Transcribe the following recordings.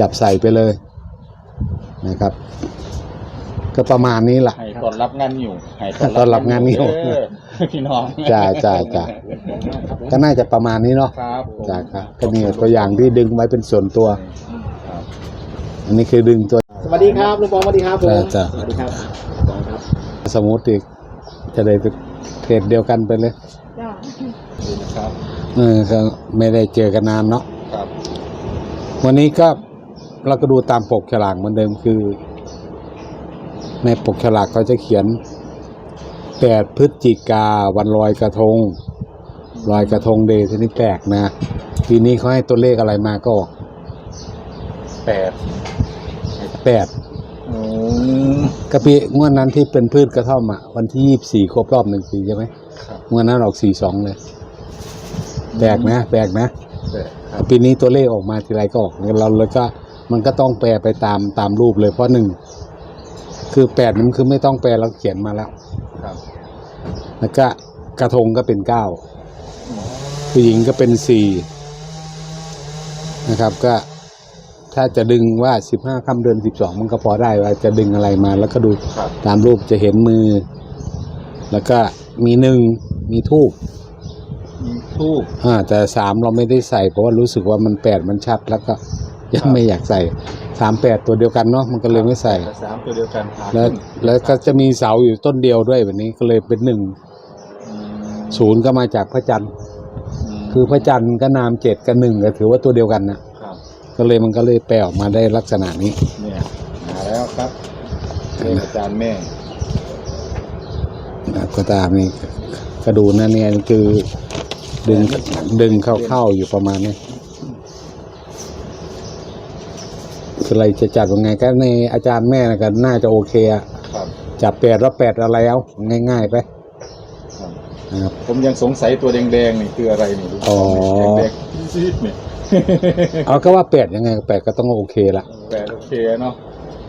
จับใส่ไปเลยนะครับ ก็ประมาณนี้แหละ ให้ต้อนรับงานอยู่ให้ต้อนรับงานงิ้วเด้อพี่น้องจ้าจ้าจ้าก็น่าจะประมาณนี้เนาะครับผมจ้าครับก็นี่ตัวอย่างที่ดึงไว้เป็นส่วนตัว ครับอันนี้คือดึงตัว สวัสดีครับลุงปองสวัสดีครับผมจ้าจ้า สวัสดีครับปองครับสมมติอีกจะได้เป็นเพจเดียวกันไปเลยจ้าดีนะครับเออก็ไม่ได้เจอกันนานเนาะครับ วันนี้ก็ เราก็ดูตามปกฉลากเหมือนเดิมคือ ในปกฉลากเขาจะเขียนแปดพฤศจิกาวันลอยกระทงลอยกระทงเดย์ทีนี้แปลกนะปีนี้เขาให้ตัวเลขอะไรมาก็ออกแปดแปดอืมกะปีงวดนั้นที่เป็นพืชกระท่อมอะวันที่ยี่สี่ครบรอบหนึ่งปีใช่ไหมครับงวดนั้นออกสี่สองเลยแปลกนะแปลกนะแปดครับปีนี้ตัวเลขออกมาทีไรก็ออกเราเลยก็ มันก็ต้องแปลไปตามตามรูปเลยเพราะหนึ่งคือแปดมันคือไม่ต้องแปลเราเขียนมาแล้วครับ แล้วก็กระทงก็เป็นเก้าผู้หญิงก็เป็นสี่นะครับก็ถ้าจะดึงว่าสิบห้าค่ำเดือนสิบสองมันก็พอได้ว่าจะดึงอะไรมา แล้วก็ดูครับตามรูปจะเห็นมือ แล้วก็มีหนึ่งมีทูบมีทูบอ่าแต่สามเราไม่ได้ใส่เพราะว่ารู้สึกว่ามันแปดมันชัดแล้วก็ ยังไม่อยากใส่สามแปดตัวเดียวกันเนาะมันก็เลยไม่ใส่สามตัวเดียวกันหาแล้วแล้วก็จะมีเสาอยู่ต้นเดียวด้วยแบบนี้ก็เลยเป็นหนึ่งอืมศูนย์ก็มาจากพระจันทร์มคือพระจันทร์ก็นามเจ็ดกับหนึ่งก็ถือว่าตัวเดียวกันนะครับ ก็เลยมันก็เลยแปลออกมาได้ลักษณะนี้ เนี่ยมาแล้วครับเรียนอาจารย์แม่นะก็ตามนี่ก็ดูนะเนี่ยคือ ดึงดึงเข้าๆอยู่ประมาณนี้ คืออะไรจะจัดยังไงก็ในอาจารย์แม่นะก็น่าจะโอเคอะครับจับแปดแล้วแปดอะไรเอาง่าย ๆ ไปครับนะครับ ผมยังสงสัยตัวแดงๆนี่คืออะไรนี่อ๋อ แดงๆซีดๆนี่ เอาก็ว่าแปดยังไงแปดก็ต้องโอเคละแปดโอเคเนาะ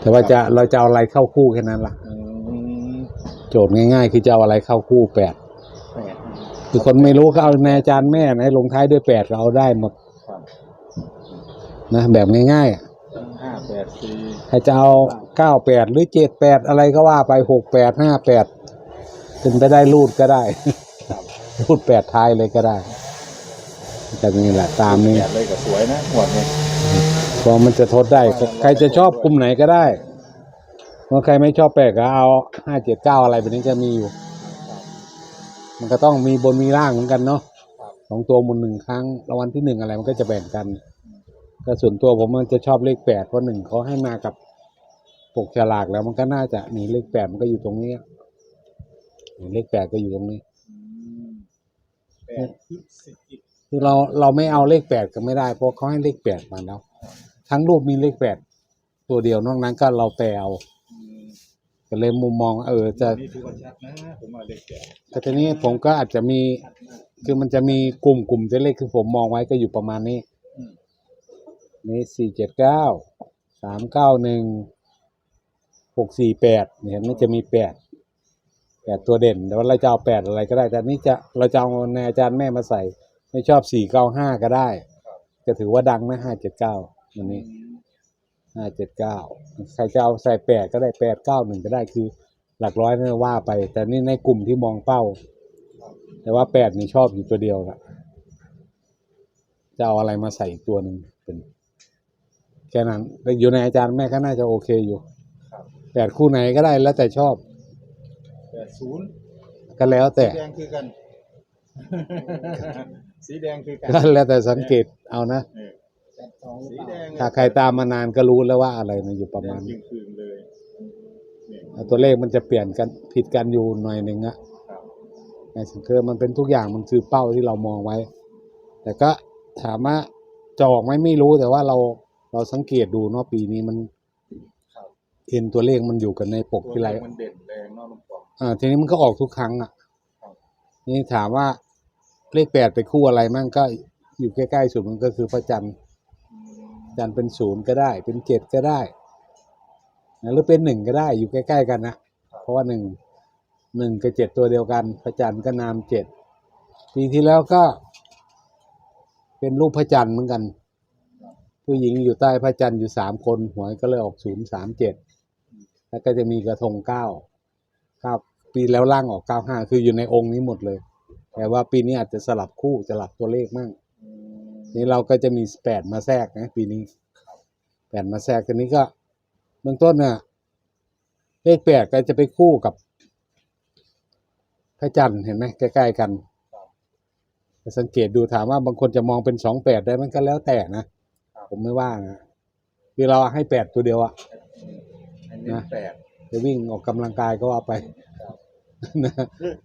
แต่ว่าจะเราจะเอาอะไรเข้าคู่แค่นั้นละอืมโจทย์ง่ายๆ คือจะเอาอะไรเข้าคู่แปดแปดคือคนไม่รู้ก็เอาในอาจารย์แม่นะลงท้ายด้วยแปดเราเอาได้หมดครับนะแบบง่ายๆอะห้าแป ดสี่ถ้าจะเอาเก้าแปดหรือเจ็ดแปดอะไรก็ว่าไปหกแปดห้าแปดเป็นไปได้รูดก็ได้ครับรูดแปดท้ายเลยก็ได้แต่นี่แหละตามนี้แปดเลยก็สวยนะหมวดนี้เพราะมันจะทดได้ ใครจะชอบกลุ่มไหนก็ได้เมื่อใครไม่ชอบแปดก็เอาห้าเจ็ดเก้าอะไรแบบนี้จะมีอยู่ มันก็ต้องมีบนมีล่างเหมือนกันเนาะครับสองตัวหมุนหนึ่งครั้งรางวัลที่หนึ่งอะไรมันก็จะแบ่งกัน ก็ส่วนตัวผมมันจะชอบเลขแปดเพราะหนึ่งเขาให้มากับปกฉลากแล้วมันก็น่าจะนี่เลขแปดมันก็อยู่ตรงนี้นี่เลขแปดก็อยู่ตรงนี้แปดพฤศจิกคือเราเราไม่เอาเลขแปดก็ไม่ได้ เพราะเขาให้เลขแปดมาแล้ว ทั้งรูปมีเลขแปดตัวเดียวนอกนั้นก็เราแปลเอาอืมก็เลยมุมมอง เออ จะนี่ถือว่าชัดนะผมว่าเลขแปดแต่ทีนี้ผมก็อาจจะมี คือมันจะมีกลุ่มกลุ่มตัวเลขคือผมมองไว้ก็อยู่ประมาณนี้อืม นี่สี่เจ็ดเก้าสามเก้าหนึ่งหกสี่แปดเห็นไหมจะมีแปดแปดตัวเด่นแต่ว่าเราจะเอาแปดอะไรก็ได้ แต่นี่จะเราจะเอาในอาจารย์แม่มาใส่ ไม่ชอบสี่เก้าห้าก็ได้ จะถือว่าดังนะห้าเจ็ดเก้าวันนี้ห้าเจ็ดเก้าใครจะเอาใส่แปดก็ได้แปดเก้าหนึ่งก็ได้คือ หลักร้อยนั่นว่าไป แต่นี่ในกลุ่มที่มองเป้า แต่ว่าแปดนี่ชอบอยู่ตัวเดียวละจะเอาอะไรมาใส่อีกตัวหนึ่งเป็น ค่นั้นแต่อยู่ในอาจารย์แม่ก็น่าจะโอเคอยู่ครับแปดคู่ไหนก็ได้แล้วแต่ชอบแปดศูนย์ก็แล้วแต่ สีแดงคือกัน สีแดงคือกัน ก็แล้วแต่สังเกตเอานะเออสีแดงถ้าใครตามมานานก็รู้แล้วว่าอะไรนะอยู่ประแดมาณงนี้คืนๆเลยเนี่ยตัวเลขมันจะเปลี่ยนกันผิดกันอยู่หน่อยหนึ่งอะครับในสังเกตมันเป็นทุกอย่างมันคือเป้าที่เรามองไว้ แต่ก็ถามว่าจะออกไหมไม่รู้แต่ว่าเรา เราสังเกตดูเนาะปีนี้มันครับเห็นตัวเลขมันอยู่กันในปกตัวที่ไรเลขมันเด่นแรงเนาะลุงปองอ่าทีนี้มันก็ออกทุกครั้งอะครับนี่ถามว่าเลขแปดไปคู่อะไรมั่งก็อยู่ใกล้ๆสุดมันก็คือพระจันทร์อืมจันทร์เป็นศูนย์ก็ได้ เป็นเจ็ดก็ได้นะหรือเป็นหนึ่งก็ได้อยู่ใกล้ๆกันนะเพราะว่าหนึ่งหนึ่งกับเจ็ดตัวเดียวกันพระจันทร์ก็นามเจ็ดปีที่แล้วก็ เป็นรูปพระจันทร์เหมือนกัน ผู้หญิงอยู่ใต้พระจันทร์อยู่สามคนหวยก็เลยออกศูนย์สามเจ็ดแล้วก็จะมีกระทงเก้าเก้าปีแล้วล่างออกเก้าห้าคืออยู่ในองค์นี้หมดเลย แต่ว่าปีนี้อาจจะสลับคู่สลับตัวเลขมั่งนี่เราก็จะมีแปดมาแทรกนะปีนี้แปดมาแทรกทีนี้ก็เบื้องต้นน่ะเลขแปดก็จะไปคู่กับพระจันทร์เห็นไหมใกล้ๆกันสังเกตดูถามว่าบางคนจะมองเป็นสองแปดได้มันก็แล้วแต่นะ ผมไม่ว่านะคือเราให้แปดตัวเดียวอะอันนี้แปดจะวิ่งออกกำลังกายก็ว่าไปนะ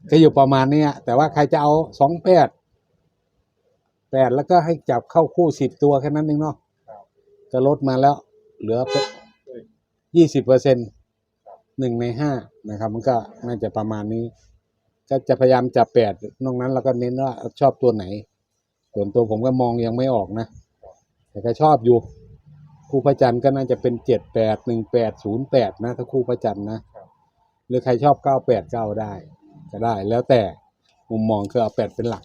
ก็อยู่ประมาณเนี้ยแต่ว่าใครจะเอาสองแปดแปดแล้วก็ให้จับเข้าคู่สิบตัวแค่นั้นเองเนาะจะลดมาแล้ว เหลือยี่สิบเปอร์เซ็นหนึ่งในห้านะครับ มันก็น่าจะประมาณนี้ ก็จะพยายามจับแปดนอกนั้นเราก็เน้นว่าชอบตัวไหน ส่วนตัวผมก็มองยังไม่ออกนะ แต่ก็ชอบอยู่คู่พระจันทร์ก็น่าจะเป็นเจ็ดแปดหนึ่งแปดศูนย์แปดนะ ถ้าคู่พระจันทร์นะหรือใครชอบเก้าแปดเก้าได้ ก็ได้ แล้วแต่มุมมองคือเอาแปดเป็นหลัก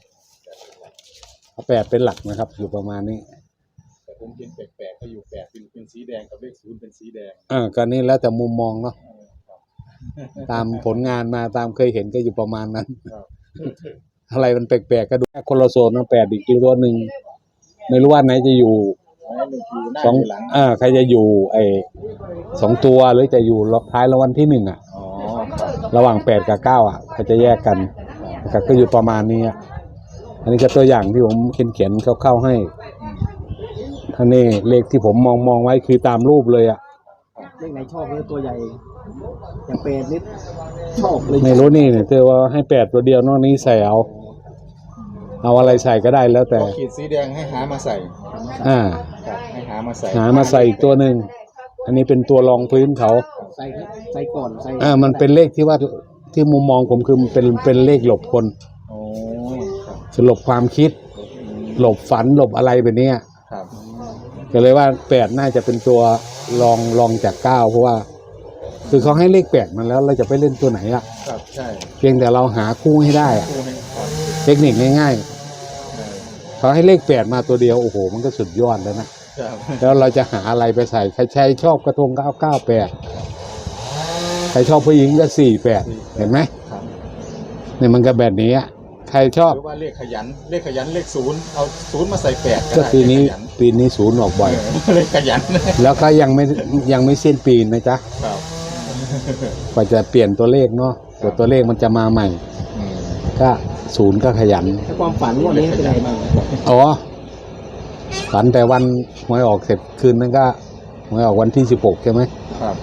เอาแปดเป็นหลักนะครับ อยู่ประมาณนี้แต่ผมเห็นแปลกๆก็อยู่แปดเป็นเป็นสีแดงกับเลขศูนย์เป็นสีแดงอ่าก็นี่แล้วแต่มุมมองเนาะตามผลงานมาตามเคยเห็นก็อยู่ประมาณนั้นครับอะไรมันแปลกๆก็ดูคนละโซนนะแปดอีกตัวหนึ่งไม่รู้ว่าไหนจะอยู่ ให้มันอยู่หน้าสองอยู่หลังอ่าใครจะอยู่ไอ้สองตัวหรือจะอยู่ท้ายรางวัลที่หนึ่งอะอ๋อครับระหว่างแปดกับเก้าอะเขาจะแยกกันนะครับก็อยู่ประมาณนี้อะอันนี้ก็ตัวอย่างที่ผมเขียนเขียนๆเข้าๆให้ท่านนี่เลขที่ผมมองมองไว้คือตามรูปเลยอะเลขไหนชอบเลยตัวใหญ่อย่างเป็ดนิดชอบเลยไม่รู้นี่เนี่ยเจอว่าให้แปดตัวเดียวนอกนี้ใส่เอา เอาอะไรใส่ก็ได้แล้วแต่พอขีดสีแดงให้หามาใส่อ่า ครับให้หามาใส่หามาใส่อีกตัวหนึ่ง อันนี้เป็นตัวรองพื้นเขา ใส่ใส่ก่อนใส่อ่า มันเป็นเลขที่ว่าที่มุมมองผมคือมันเป็นเป็นเลขหลบคนโอ้ครับคือหลบความคิดหลบฝันหลบอะไรแบบเนี้ยครับก็เลยว่าแปดน่าจะเป็นตัวรองรองจากเก้าเพราะว่า คือเขาให้เลขแปดมาแล้วเราจะไปเล่นตัวไหนอะครับใช่เพียงแต่เราหาคู่ให้ได้อะคู่ให้ครับเทคนิคง่ายเออๆ เขาให้เลขแปดมาตัวเดียวโอ้โห มันก็สุดยอดแล้วนะครับแล้วเราจะหาอะไรไปใส่ใครใช้ชอบกระทงเก้าเก้าแปดใครชอบผู้หญิงก็สี่แปดเห็นไหมครับเนี่ยมันก็แบบนี้อะใครชอบหรือว่าเลขขยันเลขขยันเลขศูนย์เอาศูนย์มาใส่แปดก็ได้ปีนี้เลขขยันปีนี้ศูนย์ออกบ่อยเออเลขขยัน แล้วก็ยังไม่ยังไม่สิ้นปีนะจ๊ะครับกว่าจะเปลี่ยนตัวเลขเนาะตัวตัวเลขมันจะมาใหม่อืมก็ ศูนย์ก็ขยันถ้าความฝันงวันนี้เป็นไงบ้างอ๋อ ฝันแต่วันหวยออกเสร็จคืนนั้นก็หวยออกวันที่สิบหกใช่ไหมครับ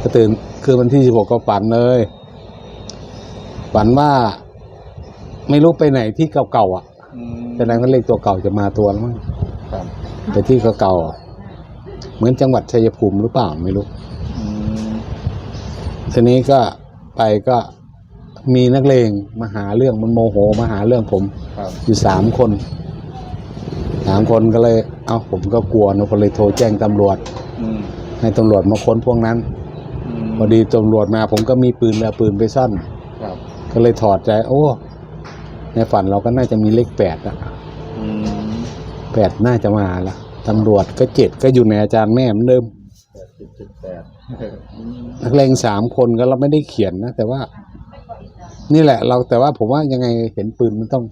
ก็ตื่นคืนวันที่สิบหกก็ฝันเลย ฝันว่า ไม่รู้ไปไหนที่เก่าๆอะอืมแสดงว่าเลขตัวเก่าจะมาตัวแล้วมั้งครับไปที่เก่าๆเหมือนจังหวัดชัยภูมิหรือเปล่าไม่รู้อืมทีนี้ก็ไปก็ มีนักเลงมาหาเรื่องมันโมโหมาหาเรื่องผมครับ อยู่สามคนสามคนก็เลย เอาผมก็กลัวนะก็เลยโทรแจ้งตำรวจ อืมให้ตำรวจมาค้นพวกนั้นมพอดีตำรวจมา ผมก็มีปืนเลยเอาปืนไปซ่อนครับก็เลยถอดใจ โอ้ ในฝันเราก็น่าจะมีเลขแปดอะอืมแปดน่าจะมาละตำรวจก็เจ็ดก็อยู่ในอาจารย์แม่เหมือนเดิมแปดสิบจุดแปดนักเลงสามคนก็เราไม่ได้เขียนนะแต่ว่า นี่แหละ เราแต่ว่าผมว่ายังไงเห็นปืนมันต้อง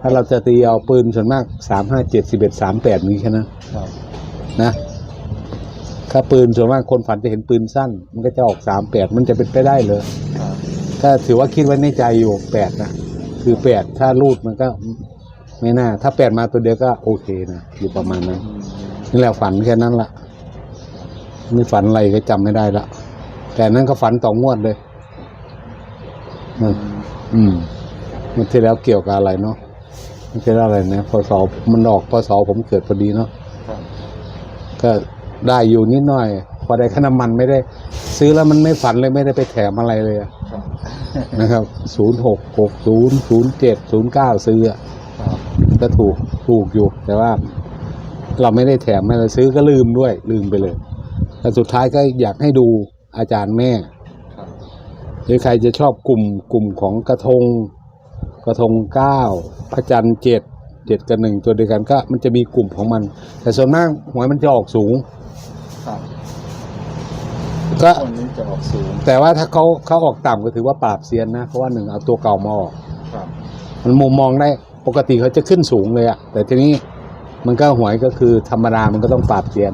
ถ้าเราจะตีเอาปืนส่วนมากสามห้าเจ็ดสิบเอ็ดสามแปดนี้แค่นั้นครับนะถ้าปืนส่วนมากคนฝันจะเห็นปืนสั้น มันก็จะออกสามแปดมันจะเป็นไปได้เลยครับถ้าถือว่าคิดไว้ในใจอยู่แปดนะคือแปดถ้ารูดมันก็ไม่น่า ถ้าแปดมาตัวเดียวก็โอเคนะอยู่ประมาณนั้นอืมนี่แหละฝันแค่นั้นละไม่ฝันอะไรก็จำไม่ได้ละแต่นั้นก็ฝันต่องวดเลย อืมอืมมันที่แล้วเกี่ยวกับอะไรเนาะมันที่แล้วอะไรนะพศมันออกพศผมเกิดพอดีเนาะครับก็ได้อยู่นิดหน่อย พอได้ค่าน้ำมันไม่ได้ ซื้อแล้วมันไม่ฝันเลยไม่ได้ไปแถมอะไรเลยอะครับนะครับศูนย์หกหกศูนย์ศูนย์เจ็ดศูนย์เก้าซื้ออะครับก็ถูกถูกอยู่ แต่ว่า เราไม่ได้แถมอะไรซื้อก็ลืมด้วย ลืมไปเลยแต่สุดท้ายก็อยากให้ดูอาจารย์แม่ครับ หรือใครจะชอบกลุ่มกลุ่มของกระทง กระทงเก้าพระจันทร์เจ็ดเจ็ดกับหนึ่งตัวเดียวกันก็มันจะมีกลุ่มของมัน แต่ส่วนมากหวยมันจะออกสูง ครับก็คนนี้จะออกสูง แต่ว่าถ้าเขาเขาออกต่ำก็ถือว่าปราบเซียนนะเพราะว่าหนึ่งเอาตัวเก่ามาออกครับ มันมุมมองได้ปกติเขาจะขึ้นสูงเลยอะแต่ทีนี้มันก็หวยก็คือธรรมดามันก็ต้องปราบเซียน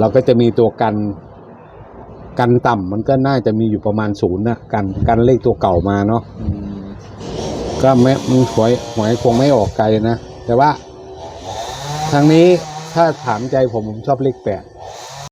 เราก็จะมีตัวกัน กันต่ำมันก็น่าจะมีอยู่ประมาณศูนย์นะกันกันเลขตัวเก่ามาเนาะอืมก็ไม่มันหวยหวยคงไม่ออกไกลนะ แต่ว่าทางนี้ถ้าถามใจผมผมชอบเลขแปด